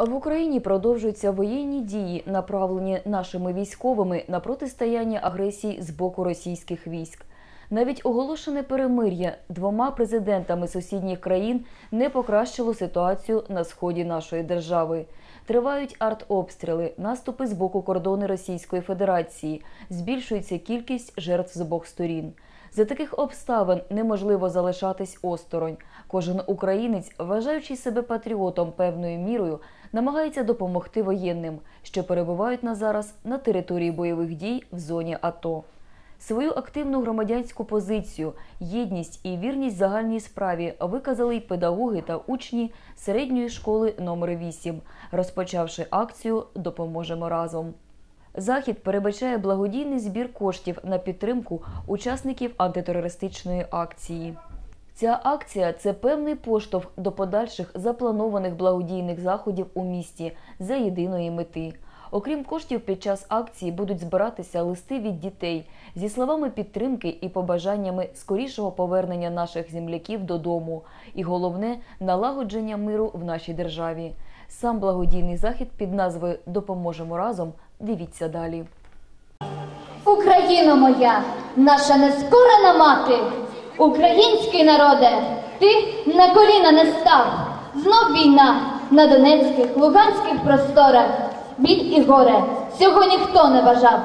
В Україні продовжуються воєнні дії, направлені нашими військовими на протистояння агресії з боку російських військ. Навіть оголошене перемир'я двома президентами сусідніх країн не покращило ситуацію на сході нашої держави. Тривають артобстріли, наступи з боку кордони Російської Федерації, збільшується кількість жертв з обох сторін. За таких обставин неможливо залишатись осторонь. Кожен українець, вважаючи себе патріотом певною мірою, намагається допомогти воєнним, що перебувають на зараз на території бойових дій в зоні АТО. Свою активну громадянську позицію, єдність і вірність загальній справі виказали й педагоги та учні середньої школи номер 8 розпочавши акцію Допоможемо разом. Захід передбачає благодійний збір коштів на підтримку учасників антитерористичної акції. Ця акція це певний поштовх до подальших запланованих благодійних заходів у місті за єдиної мети. Окрім коштів, під час акції будуть збиратися листи від дітей зі словами підтримки і побажаннями скорішого повернення наших земляків додому, і головне налагодження миру в нашій державі. Сам благодійний захід під назвою Допоможемо разом. Дивіться далі. Україно моя, наша нескорена мати, український народе, ти на коліна не став. Знов війна на донецьких, луганських просторах. Біль і горе цього ніхто не бажав.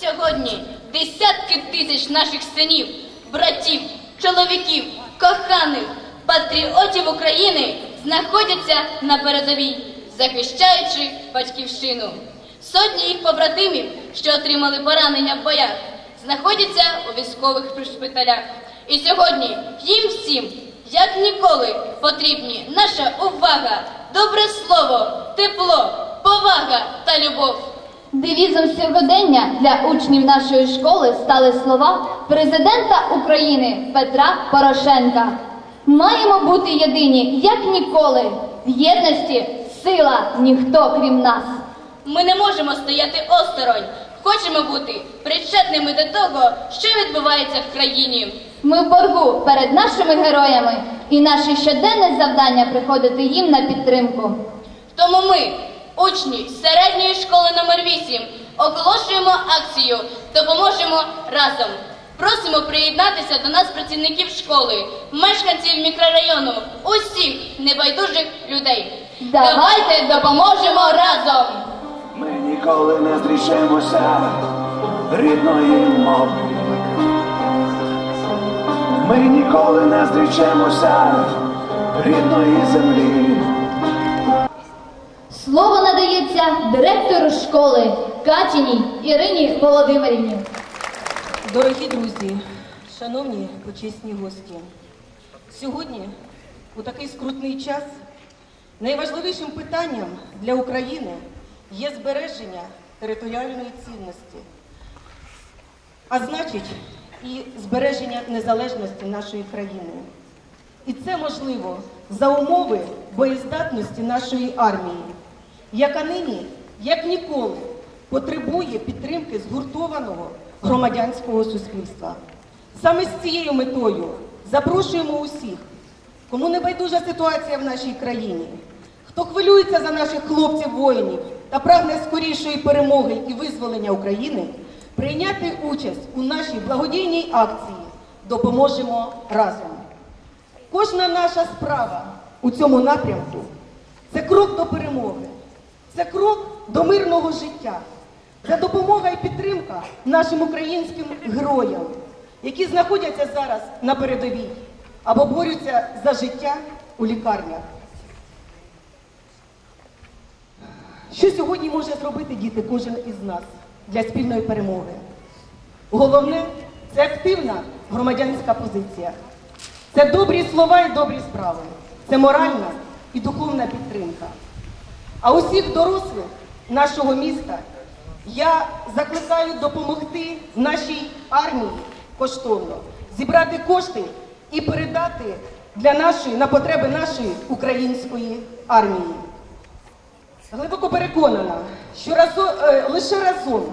Сьогодні десятки тисяч наших синів, братів, чоловіків, коханих, патріотів України знаходяться на передовій, захищаючи батьківщину. Сотні їх побратимів, що отримали поранення в боях, знаходяться у військових шпиталях. І сьогодні їм всім, як ніколи, потрібні наша увага, добре слово, тепло, повага та любов. Девізом сьогодення для учнів нашої школи стали слова президента України Петра Порошенка. Маємо бути єдині, як ніколи. В єдності сила ніхто крім нас. Ми не можемо стояти осторонь. Хочемо бути причетними до того, що відбувається в країні. Ми в боргу перед нашими героями, і наше щоденне завдання приходити їм на підтримку. Тому ми, учні середньої школи номер 8 оголошуємо акцію Допоможемо разом. Просимо приєднатися до нас працівників школи, мешканців мікрорайону, усіх небайдужих людей. Давайте допоможемо разом! Ми ніколи не зрішимося рідної мови. Ми ніколи не зрічемося рідної землі. Слово надається директору школи Катіній Ірині Володимирівні. Дорогі друзі, шановні почесні гості, сьогодні, у такий скрутний час, найважливішим питанням для України є збереження територіальної цінності, а значить, і збереження незалежності нашої країни. І це можливо за умови боєздатності нашої армії, яка нині, як ніколи, потребує підтримки згуртованого громадянського суспільства. Саме з цією метою запрошуємо усіх, кому не байдужа ситуація в нашій країні, хто хвилюється за наших хлопців-воїнів та прагне скорішої перемоги і визволення України, прийняти участь у нашій благодійній акції Допоможемо разом. Кожна наша справа у цьому напрямку це крок до перемоги, це крок до мирного життя, це допомога і підтримка нашим українським героям, які знаходяться зараз на передовій або борються за життя у лікарнях. Що сьогодні може зробити діти, кожен із нас для спільної перемоги? Головне це активна громадянська позиція. Це добрі слова і добрі справи. Це моральна і духовна підтримка. А усіх дорослих нашого міста я закликаю допомогти нашій армії коштовно, зібрати кошти і передати для нашої на потреби нашої української армії. Глибоко переконана, що разо, е, лише разом,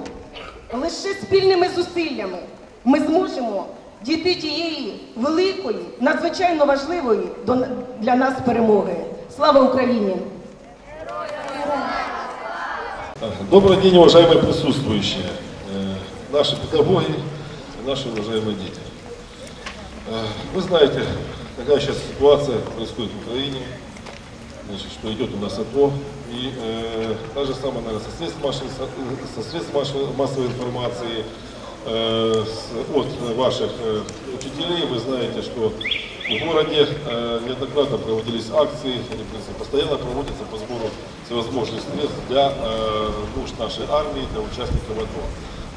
лише спільними зусиллями ми зможемо дійти тієї великої, надзвичайно важливої до- для нас перемоги. Слава Україні! Добрый день, уважаемые присутствующие, э, наши педагоги и наши уважаемые дети. Э, Вы знаете, какая сейчас ситуация происходит в Украине, Значит, что идет у нас АТО, и э, та же самая, наверное, со средств массовой, со средств массовой- информации, э, с- от ваших э, учителей, вы знаете, что в городе э, неоднократно проводились акции, они, в принципе, постоянно проводятся по сбору всевозможных средств для э, нужд нашей армии, для участников АТО.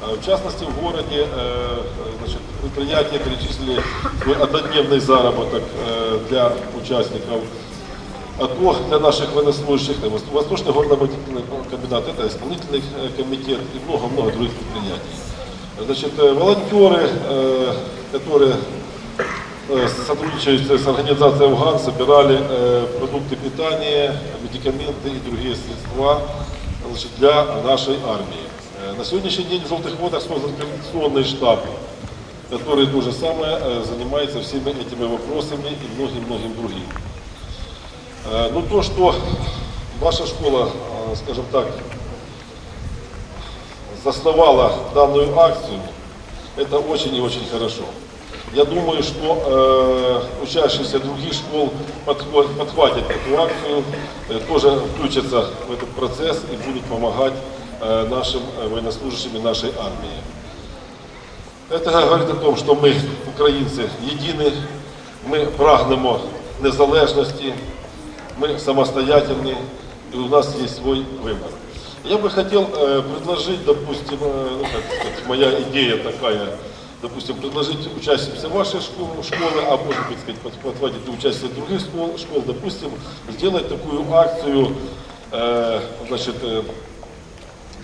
Э, В частности, в городе э, значит, предприятия перечислили свой однодневный заработок э, для участников АТО, для наших военнослужащих, это Вос- Восточный горно-обогатительный комбинат, это исполнительный э, комитет и много-много других предприятий. Значит, э, волонтеры, э, которые э, сотрудничают с организацией «Афган», собирали э, продукты питания, медикаменты и другие средства значит, для нашей армии. Э, На сегодняшний день в «Желтых водах» создан координационный штаб, который то же самое э, занимается всеми этими вопросами и многим-многим другим. Э, Ну, то, что ваша школа, э, скажем так, засновала данную акцию, это очень и очень хорошо. Я думаю, что э, учащиеся других школ подхва- подхватят эту акцию, э, тоже включатся в этот процесс и будут помогать э, нашим э, военнослужащим и нашей армии. Это говорить о том, що ми, українці, єдині, ми прагнемо незалежності, Мы самостоятельны, и у нас есть свой выбор. Я бы хотел э, предложить, допустим, э, ну, как сказать, моя идея такая, допустим, предложить участникам вашей школы, школы, а может быть, сказать, под- подхватить участие других школ, школ, допустим, сделать такую акцию, э, значит, э,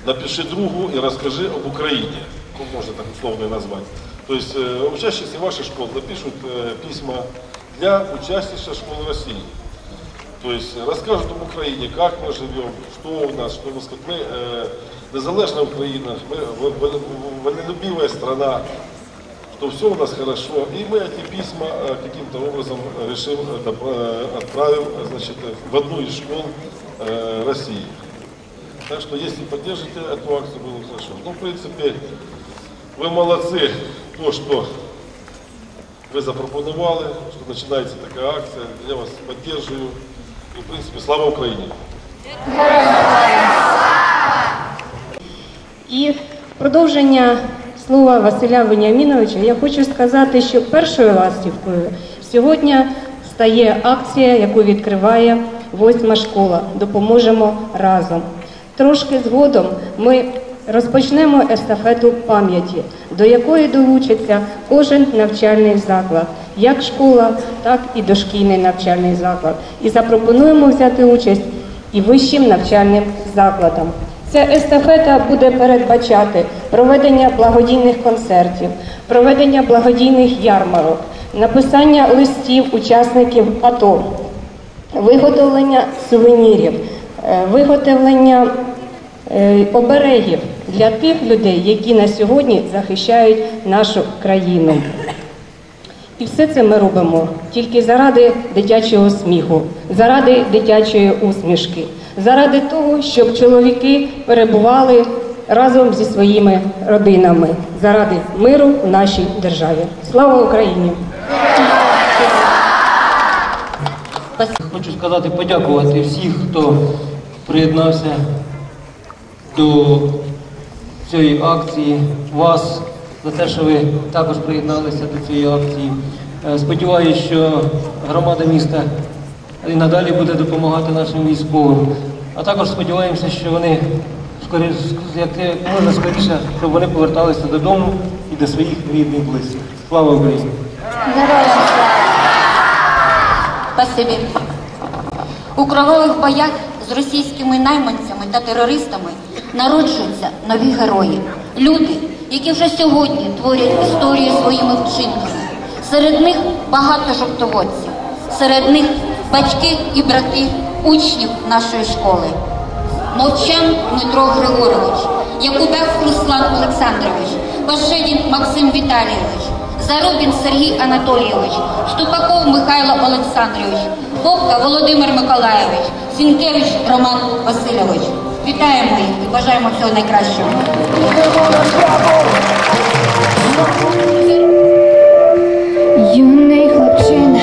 напиши другу и расскажи об Украине. Ну, можно так условно назвать. То есть э, учащиеся вашей школы напишут э, письма для учащихся школ России. То есть расскажут об Украине, как мы живем, что у нас, что мы, сказать, мы э, незалежная Украина, мы в- в- в- вольнолюбивая страна, что все у нас хорошо. И мы эти письма э, каким-то образом решим, это, э, отправим э, значит, в одну из школ э, России. Так что если поддержите эту акцию, было бы хорошо. Ну, в принципе, вы молодцы, то, что вы запропонували, что начинается такая акция. Я вас поддерживаю. И, в принципе, слава Украине! І в продовження слова Василя Веніаміновича я хочу сказати, що першою ластівкою сьогодні стає акція, яку відкриває восьма школа. Допоможемо разом. Трошки згодом ми розпочнемо естафету пам'яті, до якої долучиться кожен навчальний заклад, як школа, так і дошкільний навчальний заклад. І запропонуємо взяти участь і вищим навчальним закладам. Ця естафета буде передбачати проведення благодійних концертів, проведення благодійних ярмарок, написання листів учасників АТО, виготовлення сувенірів, е, виготовлення е, оберегів для тих людей, які на сьогодні захищають нашу країну. І все це ми робимо тільки заради дитячого сміху, заради дитячої усмішки, заради того, щоб чоловіки перебували разом зі своїми родинами, заради миру в нашій державі. Слава Україні! Хочу сказати, подякувати всіх, хто приєднався до цієї акції, вас за те, що ви також приєдналися до цієї акції. Е, Сподіваюсь, що громада міста і надалі буде допомагати нашим військовим. А також сподіваємося, що вони скоріше, як можна скоріше, щоб вони поверталися додому і до своїх рідних близьких. Слава Україні! Спасибі. У кровавих боях з російськими найманцями та терористами народжуються нові герої. Люди, які вже сьогодні творять історію своїми вчинками. Серед них багато жовтоводців, серед них батьки і брати учнів нашої школи. Мовчан Дмитро Григорович, Якубев Руслан Олександрович, Пашедін Максим Віталійович, Зарубін Сергій Анатолійович, Штупаков Михайло Олександрович, Бобка Володимир Миколайович, Сінкевич Роман Васильович. Вітаємо їх і бажаємо всього найкращого. Юний хлопчина,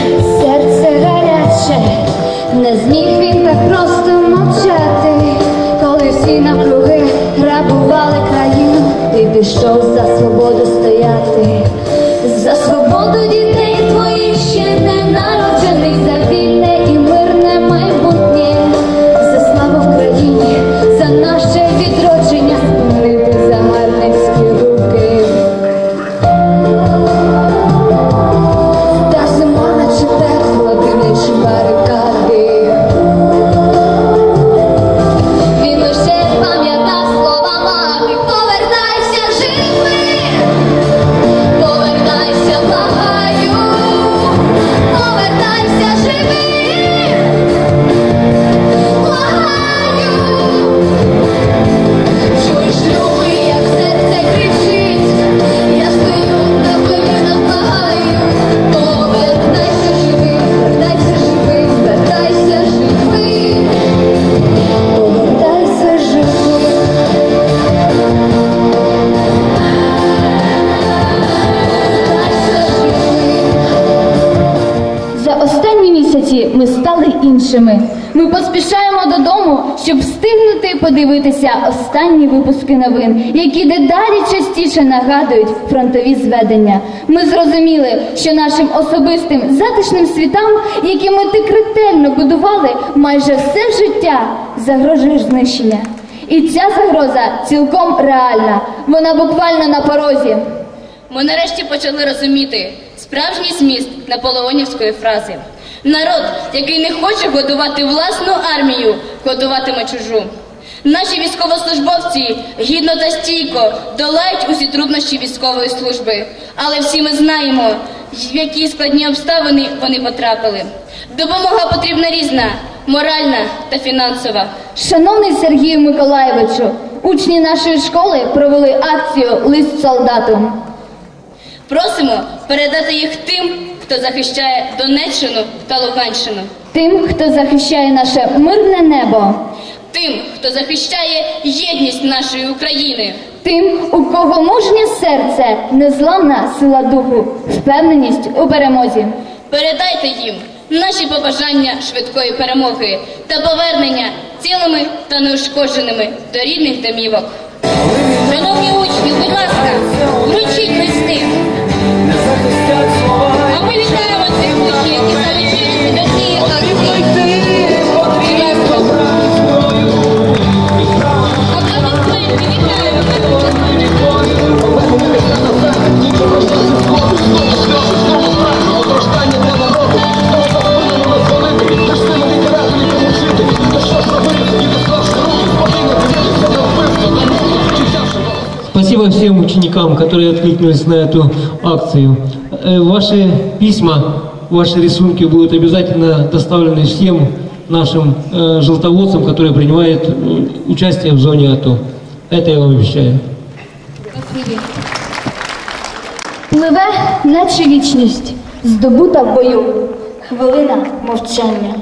останні ми стали іншими. Ми поспішаємо додому, щоб встигнути подивитися останні випуски новин, які дедалі частіше нагадують фронтові зведення. Ми зрозуміли, що нашим особистим затишним світам, які ми так ретельно будували майже все життя, загрожує знищення. І ця загроза цілком реальна. Вона буквально на порозі. Ми нарешті почали розуміти справжній зміст наполеонівської фрази. Народ, який не хоче годувати власну армію, годуватиме чужу. Наші військовослужбовці гідно та стійко долають усі труднощі військової служби, але всі ми знаємо, в які складні обставини вони потрапили. Допомога потрібна різна, моральна та фінансова. Шановний Сергію Миколаєвичу, учні нашої школи провели акцію Лист солдату. Просимо передати їх тим, хто захищає Донеччину та Луганщину, Тим, хто захищає наше мирне небо, тим, хто захищає єдність нашої України. тим, у кого мужнє серце, незламна сила духу, впевненість у перемозі. Передайте їм наші побажання швидкої перемоги та повернення цілими та неушкодженими до рідних домівок. Шановні учні, будь ласка, вручіть листи. Спасибо всем ученикам, которые откликнулись на эту акцию. Э, Ваши письма, ваши рисунки будут обязательно доставлены всем нашим э, желтоводцам, которые принимают э, участие в зоне АТО. Это я вам обещаю. Пливе, наче вічність, здобута в бою. Хвилина мовчання.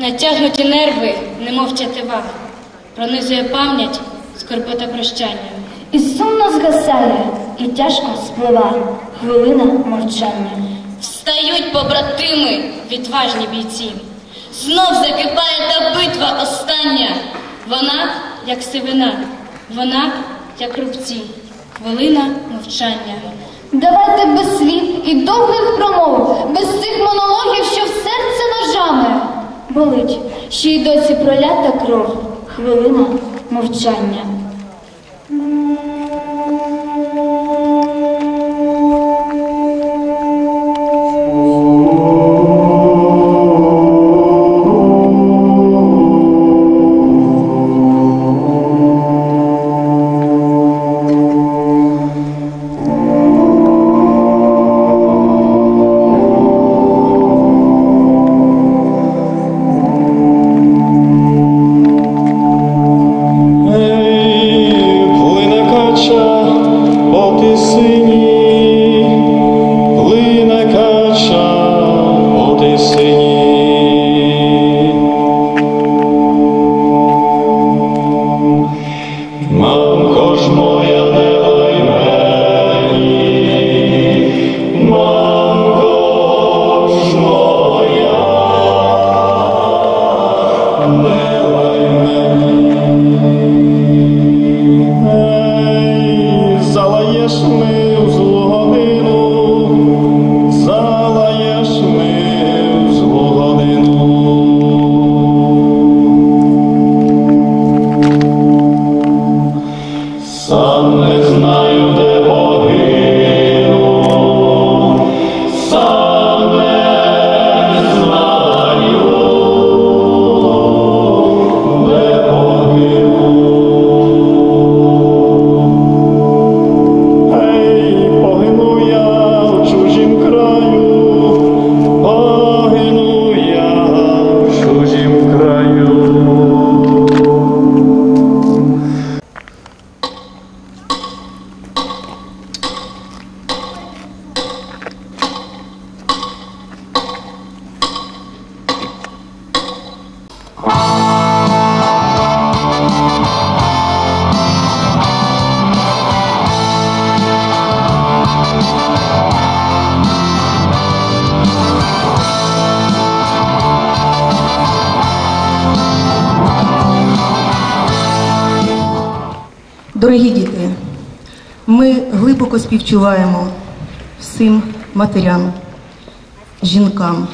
Натягнуті нерви, немов тятива, пронизує пам'ять, скорбота прощання. І сумно згасає, і тяжко сплива. Хвилина мовчання. Встають побратими, відважні бійці. Знов закипає та битва остання. Вона, як сивина, вона, як рубці. Хвилина мовчання. Давайте без слів і довгих промов, без цих монологів, що в серце ножами болить, що й досі пролята кров. Хвилина мовчання. Hum. Дорогі діти, ми глибоко співчуваємо всім матерям, жінкам,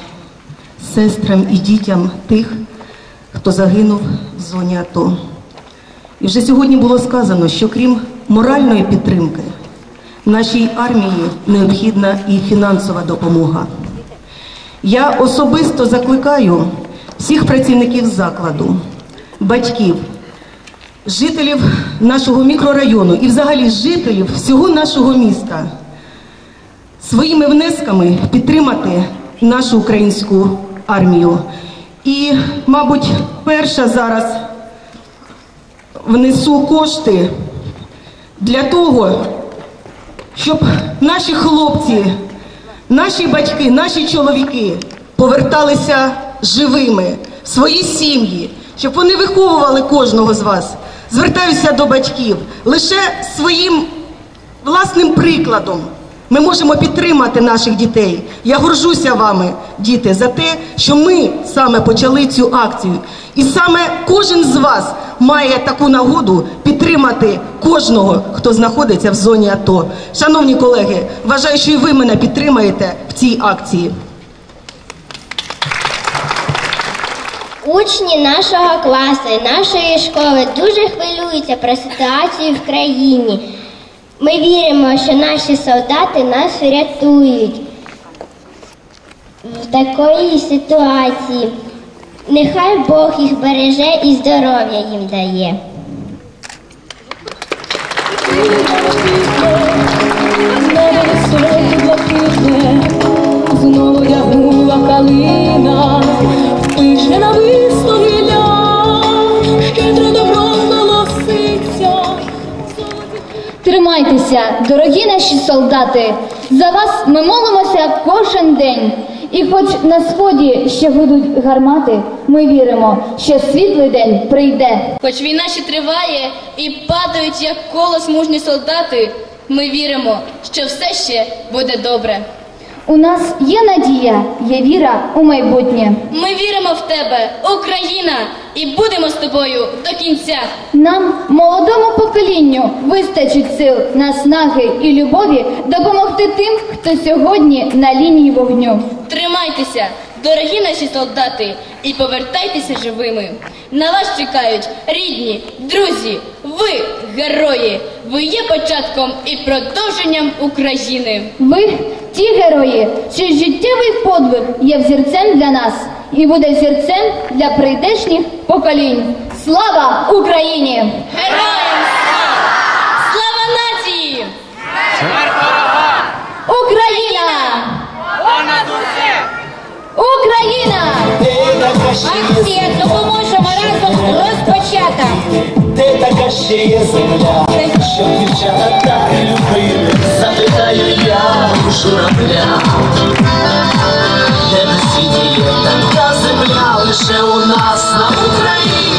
сестрам і дітям тих, хто загинув в зоні АТО. І вже сьогодні було сказано, що крім моральної підтримки, нашій армії необхідна і фінансова допомога. Я особисто закликаю всіх працівників закладу, батьків, жителів нашого мікрорайону і взагалі жителів всього нашого міста своїми внесками підтримати нашу українську армію. І, мабуть, перша зараз внесу кошти для того, щоб наші хлопці, наші батьки, наші чоловіки поверталися живими в свої сім'ї, щоб вони виховували кожного з вас. Звертаюся до батьків лише своїм власним прикладом. Ми можемо підтримати наших дітей. Я горжуся вами, діти, за те, що ми саме почали цю акцію. І саме кожен з вас має таку нагоду підтримати кожного, хто знаходиться в зоні АТО. Шановні колеги, вважаю, що і ви мене підтримаєте в цій акції. Учні нашого класу і нашої школи дуже хвилюються про ситуацію в країні. Ми віримо, що наші солдати нас врятують в такої ситуації. Нехай Бог їх береже і здоров'я їм дає. Знову ягнула калина, Тримайтеся, дорогі наші солдати! За вас ми молимося кожен день. І хоч на сході ще гудуть гармати, ми віримо, що світлий день прийде. Хоч війна ще триває і падають, як колос мужні солдати, ми віримо, що все ще буде добре. У нас є надія, є віра у майбутнє. Ми віримо в тебе, Україна, і будемо з тобою до кінця. Нам, молодому поколінню, вистачить сил, наснаги і любові допомогти тим, хто сьогодні на лінії вогню. Тримайтеся, дорогі наші солдати, і повертайтеся живими. На вас чекають рідні, друзі, ви герої. Ви є початком і продовженням України. Ви ті герої, чий життєвий подвиг є взірцем для нас і буде взірцем для прийдешніх поколінь. Слава Україні! Героям слава! Слава нації! Україна! Україна! Акція допоможемо разом розпочата. Де така ще є земля, щоб дівчата так любили, журавля. Де на світі є така земля, лише у нас на Україні.